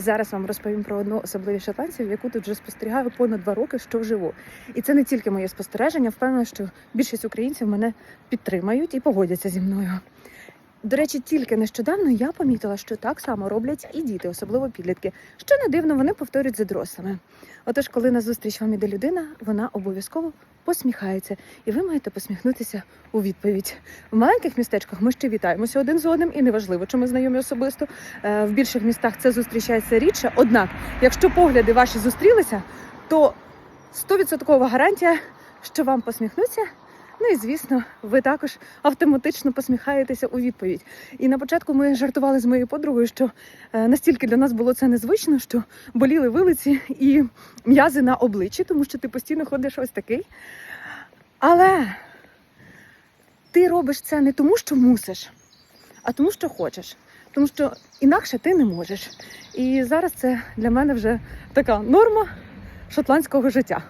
Зараз вам розповім про одну особливість шотландців, яку тут вже спостерігаю понад два роки, що живу. І це не тільки моє спостереження. Впевнена, що більшість українців мене підтримають і погодяться зі мною. До речі, тільки нещодавно я помітила, що так само роблять і діти, особливо підлітки. Що не дивно, вони повторюють за дорослими. Отож, коли на зустріч вам іде людина, вона обов'язково посміхається, і ви маєте посміхнутися у відповідь. В маленьких містечках ми ще вітаємося один з одним, і неважливо, чи ми знайомі особисто. Е, В більших містах це зустрічається рідше. Однак, якщо погляди ваші зустрілися, то 100% гарантія, що вам посміхнуться. Ну і звісно, ви також автоматично посміхаєтеся у відповідь. І на початку ми жартували з моєю подругою, що е, настільки для нас було це незвично, що боліли вилиці і м'язи на обличчі, тому що ти постійно ходиш ось такий. Але ти робиш це не тому, що мусиш, а тому, що хочеш. Тому що інакше ти не можеш. І зараз це для мене вже така норма шотландського життя.